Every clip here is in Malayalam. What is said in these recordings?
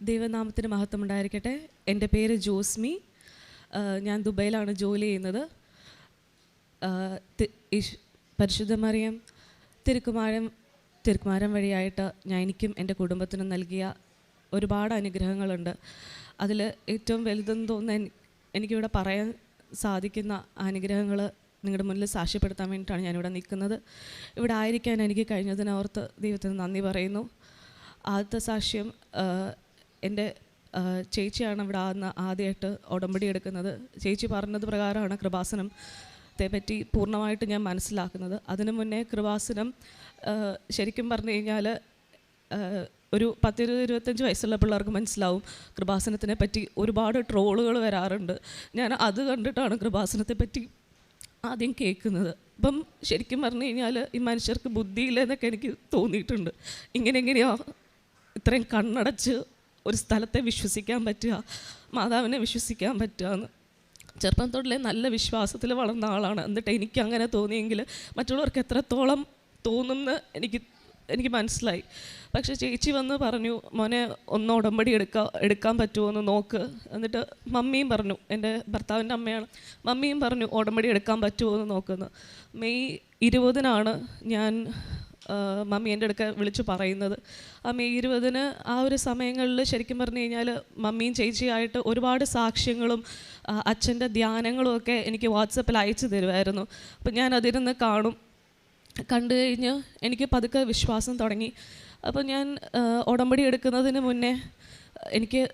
ദൈവനാമത്തിന് മഹത്വം ഉണ്ടായിരിക്കട്ടെ എന്റെ പേര് ജോസ്മി. ഞാൻ ദുബൈയിലാണ് ജോലി ചെയ്യുന്നത്. പരിശുദ്ധ മറിയം തിരുക്കുമാരം തിരുക്കുമാരം വഴിയായിട്ട് ഞാൻ എനിക്കും എന്റെ കുടുംബത്തിനും നൽകിയ ഒരുപാട് അനുഗ്രഹങ്ങളുണ്ട്. അതിൽ ഏറ്റവും വലുതെന്ന് തോന്നുന്ന എനി- എനിക്കിവിടെ പറയാൻ സാധിക്കുന്ന അനുഗ്രഹങ്ങൾ നിങ്ങളുടെ മുന്നിൽ സാക്ഷ്യപ്പെടുത്താൻ വേണ്ടിയിട്ടാണ് ഞാനിവിടെ നിൽക്കുന്നത്. ഇവിടെ ആയിരിക്കാൻ എനിക്ക് കഴിഞ്ഞതിനോർത്ത് ദൈവത്തിന് നന്ദി പറയുന്നു. ആദ്യത്തെ സാക്ഷ്യം എന്റെ ചേച്ചിയാണ് ഇവിടെ ആന്ന് ആദ്യമായിട്ട് ഉടമ്പടി എടുക്കുന്നത്. ചേച്ചി പറഞ്ഞത് പ്രകാരമാണ് കൃപാസനത്തെ പറ്റി പൂർണമായിട്ട് ഞാൻ മനസ്സിലാക്കുന്നത്. അതിനു മുന്നേ കൃപാസനം ശരിക്കും പറഞ്ഞു കഴിഞ്ഞാൽ ഒരു പത്തിരുപത് ഇരുപത്തഞ്ച് വയസ്സുള്ള പിള്ളേർക്ക് മനസ്സിലാവും കൃപാസനത്തിനെ പറ്റി ഒരുപാട് ട്രോളുകൾ വരാറുണ്ട്. ഞാൻ അത് കണ്ടിട്ടാണ് കൃപാസനത്തെ പറ്റി ആദ്യം കേൾക്കുന്നത്. അപ്പം ശരിക്കും പറഞ്ഞു കഴിഞ്ഞാൽ ഈ മനുഷ്യർക്ക് ബുദ്ധിയില്ല എന്നൊക്കെ എനിക്ക് തോന്നിയിട്ടുണ്ട്. ഇങ്ങനെ എങ്ങനെയാണ് ഇത്രയും കണ്ണടച്ച് ഒരു സ്ഥലത്തെ വിശ്വസിക്കാൻ പറ്റുക മാതാവിനെ വിശ്വസിക്കാൻ പറ്റുക എന്ന്. ചെറുപ്പം തൊട്ടിലെ നല്ല വിശ്വാസത്തിൽ വളർന്ന ആളാണ്. എന്നിട്ട് എനിക്ക് അങ്ങനെ തോന്നിയെങ്കിൽ മറ്റുള്ളവർക്ക് എത്രത്തോളം തോന്നുന്ന എനിക്ക് എനിക്ക് മനസ്സിലായി. പക്ഷേ ചേച്ചി വന്ന് പറഞ്ഞു മോനെ ഒന്ന് ഉടമ്പടി എടുക്കാൻ എടുക്കാൻ പറ്റുമോ എന്ന് നോക്ക്. എന്നിട്ട് മമ്മിയും പറഞ്ഞു എന്റെ ഭർത്താവിന്റെ അമ്മയാണ് മമ്മിയും പറഞ്ഞു ഉടമ്പടി എടുക്കാൻ പറ്റുമോ എന്ന് നോക്കുന്നു മെയ് ഇരുപതിനാണ് ഞാൻ മമ്മി എന്റെ അടുക്ക വിളിച്ച് പറയുന്നത്. ആ മെയ് ഇരുപതിന് ആ ഒരു സമയങ്ങളിൽ ശരിക്കും പറഞ്ഞു കഴിഞ്ഞാൽ മമ്മിയും ചേച്ചിയായിട്ട് ഒരുപാട് സാക്ഷ്യങ്ങളും അച്ഛന്റെ ധ്യാനങ്ങളും ഒക്കെ എനിക്ക് വാട്സപ്പിൽ അയച്ചു തരുമായിരുന്നു അപ്പം ഞാൻ അതിരുന്ന് കാണും. കണ്ടു കഴിഞ്ഞ് എനിക്ക് പതുക്കെ വിശ്വാസം തുടങ്ങി. അപ്പോൾ ഞാൻ ഉടമ്പടി എടുക്കുന്നതിന് മുന്നേ എനിക്ക്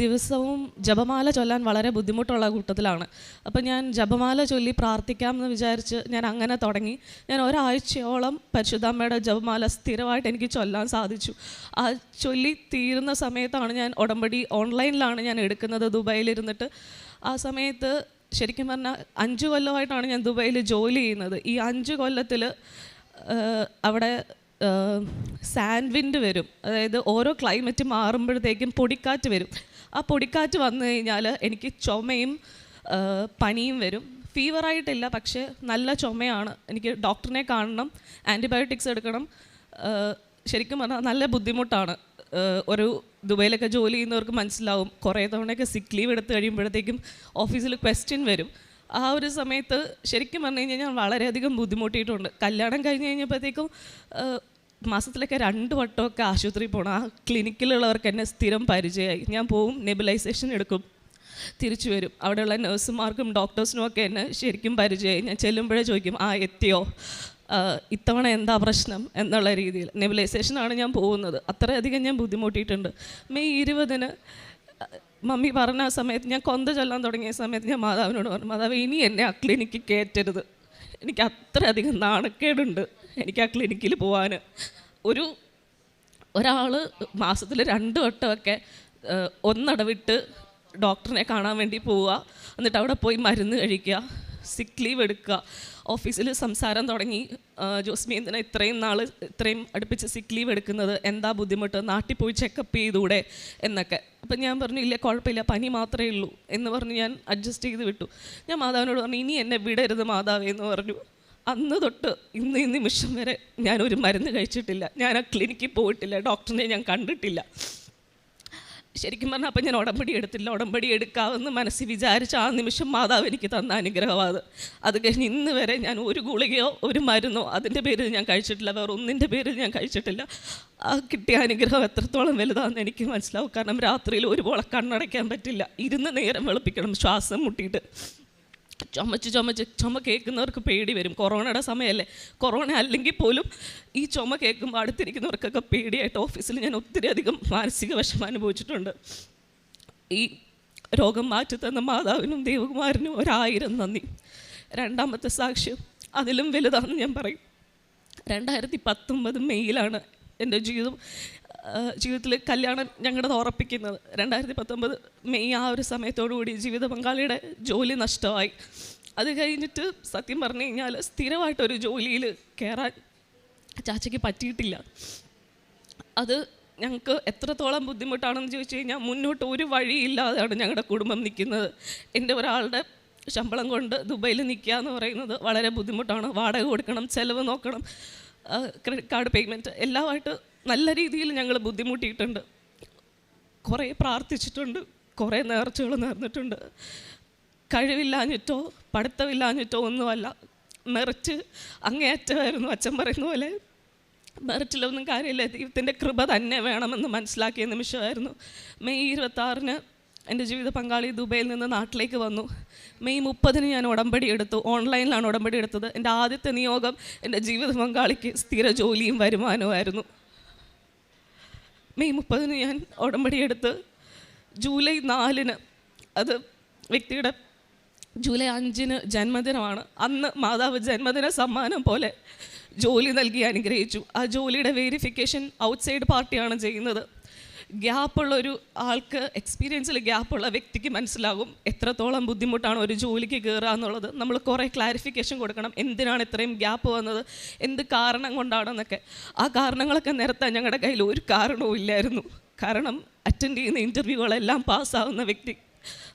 ദിവസവും ജപമാല ചൊല്ലാൻ വളരെ ബുദ്ധിമുട്ടുള്ള കൂട്ടത്തിലാണ്. അപ്പോൾ ഞാൻ ജപമാല ചൊല്ലി പ്രാർത്ഥിക്കാം എന്ന് വിചാരിച്ച് ഞാൻ അങ്ങനെ തുടങ്ങി. ഞാൻ ഒരാഴ്ചയോളം പരിശുദ്ധാമ്മയുടെ ജപമാല സ്ഥിരമായിട്ട് എനിക്ക് ചൊല്ലാൻ സാധിച്ചു. ആ ചൊല്ലി തീരുന്ന സമയത്താണ് ഞാൻ ഉടമ്പടി ഓൺലൈനിലാണ് ഞാൻ എടുക്കുന്നത് ദുബായിലിരുന്നിട്ട്. ആ സമയത്ത് ശരിക്കും പറഞ്ഞാൽ അഞ്ച് കൊല്ലമായിട്ടാണ് ഞാൻ ദുബായിൽ ജോലി ചെയ്യുന്നത്. ഈ അഞ്ച് കൊല്ലത്തിൽ അവിടെ സാൻഡ് വിൻഡ് വരും. അതായത് ഓരോ ക്ലൈമറ്റ് മാറുമ്പോഴത്തേക്കും പൊടിക്കാറ്റ് വരും. ആ പൊടിക്കാറ്റ് വന്നു കഴിഞ്ഞാൽ എനിക്ക് ചുമയും പനിയും വരും. ഫീവറായിട്ടില്ല പക്ഷേ നല്ല ചുമയാണ്. എനിക്ക് ഡോക്ടറിനെ കാണണം ആന്റിബയോട്ടിക്സ് എടുക്കണം. ശരിക്കും പറഞ്ഞാൽ നല്ല ബുദ്ധിമുട്ടാണ്. ഒരു ദുബൈയിലൊക്കെ ജോലി ചെയ്യുന്നവർക്ക് മനസ്സിലാവും. കുറേ തവണയൊക്കെ സിക്ക് ലീവ് എടുത്ത് കഴിയുമ്പോഴത്തേക്കും ഓഫീസിൽ ക്വസ്റ്റ്യൻ വരും. ആ ഒരു സമയത്ത് ശരിക്കും പറഞ്ഞു കഴിഞ്ഞാൽ ഞാൻ വളരെയധികം ബുദ്ധിമുട്ടിയിട്ടുണ്ട്. കല്യാണം കഴിഞ്ഞ് കഴിഞ്ഞപ്പോഴത്തേക്കും മാസത്തിലൊക്കെ രണ്ട് വട്ടമൊക്കെ ആശുപത്രിയിൽ പോകണം ആ ക്ലിനിക്കിലുള്ളവർക്ക് എന്നെ സ്ഥിരം പരിചയമായി ഞാൻ പോവും നെബിലൈസേഷൻ എടുക്കും തിരിച്ചു വരും. അവിടെയുള്ള നഴ്സുമാർക്കും ഡോക്ടേഴ്സിനും ഒക്കെ എന്നെ ശരിക്കും പരിചയമായി ഞാൻ ചെല്ലുമ്പോഴേ ചോദിക്കും ആ എത്തിയോ? ഇത്തവണ എന്താ പ്രശ്നം എന്നുള്ള രീതിയിൽ. നെബിലൈസേഷനാണ് ഞാൻ പോകുന്നത്. അത്രയധികം ഞാൻ ബുദ്ധിമുട്ടിയിട്ടുണ്ട്. മെയ് ഇരുപതിന് മമ്മി പറഞ്ഞ സമയത്ത് ഞാൻ കൊന്ത ചൊല്ലാൻ തുടങ്ങിയ സമയത്ത് ഞാൻ മാതാവിനോട് പറഞ്ഞു മാതാവ് ഇനി എന്നെ ആ ക്ലിനിക്ക് കയറ്റരുത്. എനിക്ക് അത്രയധികം നാണക്കേടുണ്ട് എനിക്ക് ആ ക്ലിനിക്കിൽ പോകാൻ ഒരു ഒരാൾ മാസത്തിൽ രണ്ട് വട്ടമൊക്കെ ഒന്നിടവിട്ട് ഡോക്ടറിനെ കാണാൻ വേണ്ടി പോവുക. എന്നിട്ട് അവിടെ പോയി മരുന്ന് കഴിക്കുക. സിക്ക് ലീവ് എടുക്കുക. ഓഫീസിൽ സംസാരം തുടങ്ങി. ജോസ്മി ഇത്രയും നാൾ ഇത്രയും അടുപ്പിച്ച് സിക്ക് ലീവ് എടുക്കുന്നത്? എന്താ ബുദ്ധിമുട്ട്? നാട്ടിൽ പോയി ചെക്കപ്പ് ചെയ്തൂടെ? എന്നൊക്കെ. അപ്പം ഞാൻ പറഞ്ഞു ഇല്ല കുഴപ്പമില്ല. പനി മാത്രമേ ഉള്ളൂ. എന്ന് പറഞ്ഞ് ഞാൻ അഡ്ജസ്റ്റ് ചെയ്ത് വിട്ടു. ഞാൻ മാതാവിനോട് പറഞ്ഞു ഇനി എന്നെ വിടരുത് മാതാവേ എന്ന് പറഞ്ഞു. അന്ന് തൊട്ട് ഇന്ന് ഈ നിമിഷം വരെ ഞാൻ ഒരു മരുന്ന് കഴിച്ചിട്ടില്ല. ഞാൻ ആ ക്ലിനിക്കിൽ പോയിട്ടില്ല. ഡോക്ടറിനെ ഞാൻ കണ്ടിട്ടില്ല. ശരിക്കും പറഞ്ഞാൽ അപ്പം ഞാൻ ഉടമ്പടി എടുത്തില്ല. ഉടമ്പടി എടുക്കാമെന്ന് മനസ്സിൽ വിചാരിച്ച ആ നിമിഷം മാതാവ് എനിക്ക് തന്ന അനുഗ്രഹമാണ് അത്. കഴിഞ്ഞ് ഇന്ന് വരെ ഞാൻ ഒരു ഗുളികയോ ഒരു മരുന്നോ അതിന്റെ പേരിൽ ഞാൻ കഴിച്ചിട്ടില്ല. വേറെ ഒന്നിന്റെ പേരിൽ ഞാൻ കഴിച്ചിട്ടില്ല. ആ കിട്ടിയ അനുഗ്രഹം എത്രത്തോളം വലുതാണെന്ന് എനിക്ക് മനസ്സിലാവും. കാരണം രാത്രിയിൽ ഒരുപോലെ കണ്ണടയ്ക്കാൻ പറ്റില്ല. ഇരുന്ന് നേരം വെളുപ്പിക്കണം ശ്വാസം മുട്ടിയിട്ട്. ചുമച്ച് ചുമച്ച് ചുമ കേൾക്കുന്നവർക്ക് പേടി വരും. കൊറോണയുടെ സമയമല്ലേ കൊറോണ അല്ലെങ്കിൽ പോലും ഈ ചുമ കേൾക്കുമ്പോൾ അടുത്തിരിക്കുന്നവർക്കൊക്കെ പേടിയായിട്ട് ഓഫീസിൽ ഞാൻ ഒത്തിരി അധികം മാനസിക വിഷമം അനുഭവിച്ചിട്ടുണ്ട്. ഈ രോഗം മാറ്റി തന്ന മാതാവിനും ദേവകുമാരനും ഒരായിരം നന്ദി. രണ്ടാമത്തെ സാക്ഷ്യം അതിലും വലുതാണെന്ന് ഞാൻ പറയും. രണ്ടായിരത്തി പത്തൊമ്പത് മെയ്യിലാണ് എന്റെ ജീവിതം. ജീവിതത്തിൽ കല്യാണം ഞങ്ങളുടെ ഉറപ്പിക്കുന്നത്. രണ്ടായിരത്തി പത്തൊമ്പത് മെയ് ആ ഒരു സമയത്തോടു കൂടി ജീവിത പങ്കാളിയുടെ ജോലി നഷ്ടമായി. അത് കഴിഞ്ഞിട്ട് സത്യം പറഞ്ഞു കഴിഞ്ഞാൽ സ്ഥിരമായിട്ടൊരു ജോലിയിൽ കയറാൻ ചാച്ചയ്ക്ക് പറ്റിയിട്ടില്ല. അത് ഞങ്ങൾക്ക് എത്രത്തോളം ബുദ്ധിമുട്ടാണെന്ന് ചോദിച്ചു കഴിഞ്ഞാൽ മുന്നോട്ട് ഒരു വഴിയില്ലാതെയാണ് ഞങ്ങളുടെ കുടുംബം നിൽക്കുന്നത് എന്റെ ഒരാളുടെ ശമ്പളം കൊണ്ട് ദുബൈയിൽ നിൽക്കുക എന്ന് പറയുന്നത് വളരെ ബുദ്ധിമുട്ടാണ്. വാടക കൊടുക്കണം ചിലവ് നോക്കണം ക്രെഡിറ്റ് കാർഡ് പേയ്മെന്റ് എല്ലാമായിട്ട് നല്ല രീതിയിൽ ഞങ്ങൾ ബുദ്ധിമുട്ടിയിട്ടുണ്ട്. കുറേ പ്രാർത്ഥിച്ചിട്ടുണ്ട് കുറേ നേർച്ചകൾ നേർന്നിട്ടുണ്ട്. കഴിവില്ലാഞ്ഞിട്ടോ പഠിത്തമില്ലാഞ്ഞിട്ടോ ഒന്നുമല്ല. മെറിറ്റ് അങ്ങേയറ്റമായിരുന്നു അച്ഛൻ പറയുന്ന പോലെ. മെറിറ്റിലൊന്നും കാര്യമില്ല. ദൈവത്തിന്റെ കൃപ തന്നെ വേണമെന്ന് മനസ്സിലാക്കിയ നിമിഷമായിരുന്നു. മെയ് ഇരുപത്താറിന് എന്റെ ജീവിത പങ്കാളി ദുബൈയിൽ നിന്ന് നാട്ടിലേക്ക് വന്നു. മെയ് മുപ്പതിന് ഞാൻ ഉടമ്പടി എടുത്തു. ഓൺലൈനിലാണ് ഉടമ്പടി എടുത്തത്. എന്റെ ആദ്യത്തെ നിയോഗം എന്റെ ജീവിത പങ്കാളിക്ക് സ്ഥിര ജോലിയും വരുമാനവുമായിരുന്നു. മെയ് മുപ്പതിന് ഞാൻ ഉടമ്പടി എടുത്ത് ജൂലൈ നാലിന് അത് വ്യക്തിയുടെ ജൂലൈ അഞ്ചിന് ജന്മദിനമാണ്. അന്ന് മാതാവ് ജന്മദിന സമ്മാനം പോലെ ജോലി നൽകി അനുഗ്രഹിച്ചു. ആ ജോലിയുടെ വേരിഫിക്കേഷൻ ഔട്ട്സൈഡ് പാർട്ടിയാണ് ചെയ്യുന്നത്. ഗ്യാപ്പുള്ള ഒരു ആൾക്ക് എക്സ്പീരിയൻസിൽ ഗ്യാപ്പുള്ള വ്യക്തിക്ക് മനസ്സിലാകും എത്രത്തോളം ബുദ്ധിമുട്ടാണ് ഒരു ജോലിക്ക് കയറുക എന്നുള്ളത്. നമ്മൾ കുറേ ക്ലാരിഫിക്കേഷൻ കൊടുക്കണം. എന്തിനാണ് ഇത്രയും ഗ്യാപ്പ് വന്നത്? എന്ത് കാരണം കൊണ്ടാണെന്നൊക്കെ. ആ കാരണങ്ങളൊക്കെ നിരത്താൻ ഞങ്ങളുടെ കയ്യിൽ ഒരു കാരണവും ഇല്ലായിരുന്നു. കാരണം അറ്റൻഡ് ചെയ്യുന്ന ഇന്റർവ്യൂകളെല്ലാം പാസ്സാവുന്ന വ്യക്തി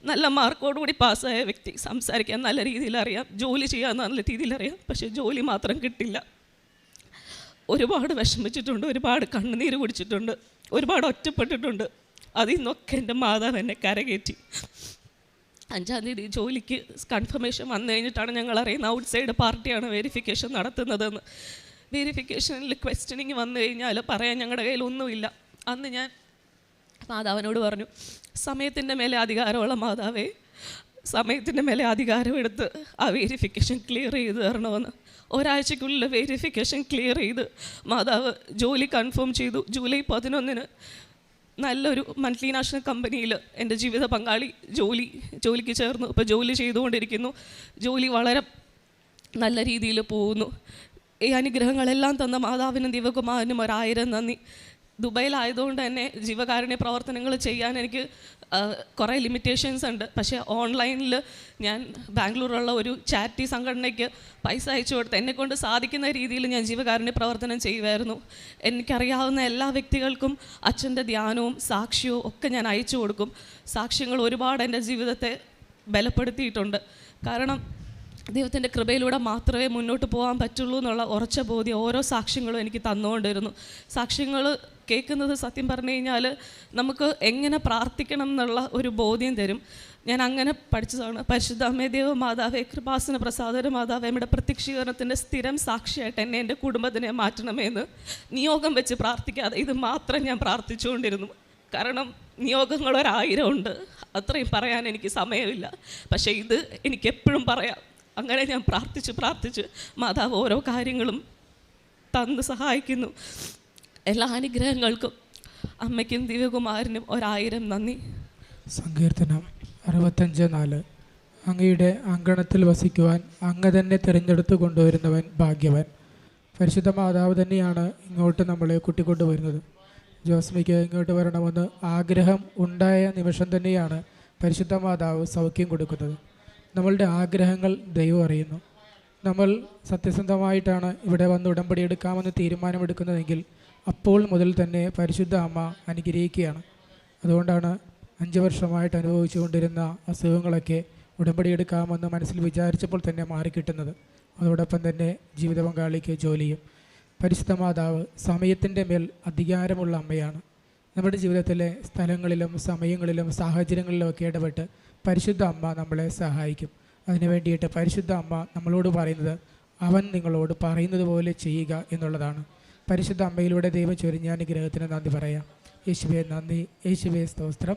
നല്ല മാർക്കോടുകൂടി പാസ്സായ വ്യക്തി സംസാരിക്കാൻ നല്ല രീതിയിൽ അറിയാം ജോലി ചെയ്യാൻ നല്ല രീതിയിൽ അറിയാം പക്ഷേ ജോലി മാത്രം കിട്ടില്ല. ഒരുപാട് വിഷമിച്ചിട്ടുണ്ട് ഒരുപാട് കണ്ണുനീര് കുടിച്ചിട്ടുണ്ട്. ഒരുപാട് ഒറ്റപ്പെട്ടിട്ടുണ്ട്. അതിൽ നിന്നൊക്കെ എന്റെ മാതാവ് എന്നെ കരകയറ്റി. അഞ്ചാം തീയതി ജോലിക്ക് കൺഫർമേഷൻ വന്നു കഴിഞ്ഞിട്ടാണ് ഞങ്ങൾ അറിയുന്നത് ഔട്ട് സൈഡ് പാർട്ടിയാണ് വെരിഫിക്കേഷൻ നടത്തുന്നതെന്ന്. വെരിഫിക്കേഷനിൽ ക്വസ്റ്റ്യനിങ് വന്നു കഴിഞ്ഞാൽ പറയാൻ ഞങ്ങളുടെ കയ്യിൽ ഒന്നുമില്ല. അന്ന് ഞാൻ മാതാവിനോട് പറഞ്ഞു സമയത്തിന്റെ മേലെ അധികാരമുള്ള മാതാവേ സമയത്തിന്റെ മേലെ അധികാരം എടുത്ത് ആ വെരിഫിക്കേഷൻ ക്ലിയർ ചെയ്ത് തരണമെന്ന്. ഒരാഴ്ചക്കുള്ളിൽ വെരിഫിക്കേഷൻ ക്ലിയർ ചെയ്ത് മാതാവ് ജോലി കൺഫേം ചെയ്തു. ജൂലൈ പതിനൊന്നിന് നല്ലൊരു മന്ത്ലി നാഷണൽ കമ്പനിയിൽ എന്റെ ജീവിത പങ്കാളി ജോലി ജോലിക്ക് ചേർന്നു. ഇപ്പോൾ ജോലി ചെയ്തുകൊണ്ടിരിക്കുന്നു. ജോലി വളരെ നല്ല രീതിയിൽ പോകുന്നു. ഈ അനുഗ്രഹങ്ങളെല്ലാം തന്ന മാതാവിനും ദിവകുമാരനും ഒരായിരം നന്ദി. ദുബൈയിലായതുകൊണ്ട് തന്നെ ജീവകാരുണ്യ പ്രവർത്തനങ്ങൾ ചെയ്യാൻ എനിക്ക് കുറേ ലിമിറ്റേഷൻസ് ഉണ്ട്. പക്ഷേ ഓൺലൈനിൽ ഞാൻ ബാംഗ്ലൂരുള്ള ഒരു ചാരിറ്റി സംഘടനയ്ക്ക് പൈസ അയച്ചു കൊടുത്ത് എന്നെക്കൊണ്ട് സാധിക്കുന്ന രീതിയിൽ ഞാൻ ജീവകാരുണ്യ പ്രവർത്തനം ചെയ്യുമായിരുന്നു. എനിക്കറിയാവുന്ന എല്ലാ വ്യക്തികൾക്കും അച്ഛന്റെ ധ്യാനവും സാക്ഷ്യവും ഒക്കെ ഞാൻ അയച്ചു കൊടുക്കും. സാക്ഷ്യങ്ങൾ ഒരുപാട് എന്റെ ജീവിതത്തെ ബലപ്പെടുത്തിയിട്ടുണ്ട്. കാരണം ദൈവത്തിന്റെ കൃപയിലൂടെ മാത്രമേ മുന്നോട്ട് പോകാൻ പറ്റുള്ളൂ എന്നുള്ള ഉറച്ച ബോധ്യം ഓരോ സാക്ഷ്യങ്ങളും എനിക്ക് തന്നുകൊണ്ടിരുന്നു. സാക്ഷ്യങ്ങൾ കേൾക്കുന്നത് സത്യം പറഞ്ഞു കഴിഞ്ഞാൽ നമുക്ക് എങ്ങനെ പ്രാർത്ഥിക്കണം എന്നുള്ള ഒരു ബോധ്യം തരും. ഞാൻ അങ്ങനെ പഠിച്ചതാണ്. പരിശുദ്ധ അമ്മേ ദേവ മാതാവേ കൃപാസന പ്രസാദര മാതാവേ നമ്മുടെ പ്രത്യക്ഷീകരണത്തിന്റെ സ്ഥിരം സാക്ഷിയായിട്ട് എന്നെ എന്റെ കുടുംബത്തിനെ മാറ്റണമെന്ന് നിയോഗം വെച്ച് പ്രാർത്ഥിക്കാതെ ഇത് മാത്രം ഞാൻ പ്രാർത്ഥിച്ചുകൊണ്ടിരുന്നു. കാരണം നിയോഗങ്ങൾ ഒരായിരം ഉണ്ട് അത്രയും പറയാൻ എനിക്ക് സമയമില്ല. പക്ഷേ ഇത് എനിക്ക് എപ്പോഴും പറയാം. അങ്ങനെ ഞാൻ പ്രാർത്ഥിച്ച് പ്രാർത്ഥിച്ച്. മാതാവ് ഓരോ കാര്യങ്ങളും തന്ന് സഹായിക്കുന്നു. എല്ലാ അനുഗ്രഹങ്ങൾക്കും അമ്മയ്ക്കും ദിവ്യകുമാരനും ഒരായിരം നന്ദി. സങ്കീർത്തനം അറുപത്തഞ്ച് നാല്. അങ്ങയുടെ അങ്കണത്തിൽ വസിക്കുവാൻ അങ്ങ് തന്നെ തിരഞ്ഞെടുത്ത് കൊണ്ടുവരുന്നവൻ ഭാഗ്യവൻ. പരിശുദ്ധ മാതാവ് തന്നെയാണ് ഇങ്ങോട്ട് നമ്മളെ കൂട്ടിക്കൊണ്ടുവരുന്നത്. ജോസ്മിക്ക് ഇങ്ങോട്ട് വരണമെന്ന് ആഗ്രഹം ഉണ്ടായ നിമിഷം തന്നെയാണ് പരിശുദ്ധ മാതാവ് സൗഖ്യം കൊടുക്കുന്നത്. നമ്മളുടെ ആഗ്രഹങ്ങൾ ദൈവം അറിയുന്നു. നമ്മൾ സത്യസന്ധമായിട്ടാണ് ഇവിടെ വന്ന് ഉടമ്പടി എടുക്കാമെന്ന് തീരുമാനമെടുക്കുന്നതെങ്കിൽ അപ്പോൾ മുതൽ തന്നെ പരിശുദ്ധ അമ്മ അനുഗ്രഹിക്കുകയാണ്. അതുകൊണ്ടാണ് അഞ്ച് വർഷമായിട്ട് അനുഭവിച്ചുകൊണ്ടിരുന്ന അസുഖങ്ങളൊക്കെ ഉടമ്പടി എടുക്കാമെന്ന് മനസ്സിൽ വിചാരിച്ചപ്പോൾ തന്നെ മാറിക്കിട്ടുന്നത്. അതോടൊപ്പം തന്നെ ജീവിത പങ്കാളിക്ക് ജോലിയും. പരിശുദ്ധ മാതാവ് സമയത്തിന്റെ മേൽ അധികാരമുള്ള അമ്മയാണ്. നമ്മുടെ ജീവിതത്തിലെ സ്ഥലങ്ങളിലും സമയങ്ങളിലും സാഹചര്യങ്ങളിലും ഒക്കെ ഇടപെട്ട് പരിശുദ്ധ അമ്മ നമ്മളെ സഹായിക്കും. അതിനു വേണ്ടിയിട്ട് പരിശുദ്ധ അമ്മ നമ്മളോട് പറയുന്നത് അവൻ നിങ്ങളോട് പറയുന്നത് പോലെ ചെയ്യുക എന്നുള്ളതാണ്. പരിശുദ്ധ അമ്മയിലൂടെ ദൈവം ചൊരിഞ്ഞ അനുഗ്രഹത്തിന് നന്ദി പറയാം. യേശുവെ നന്ദി. യേശുവെ സ്തോത്രം.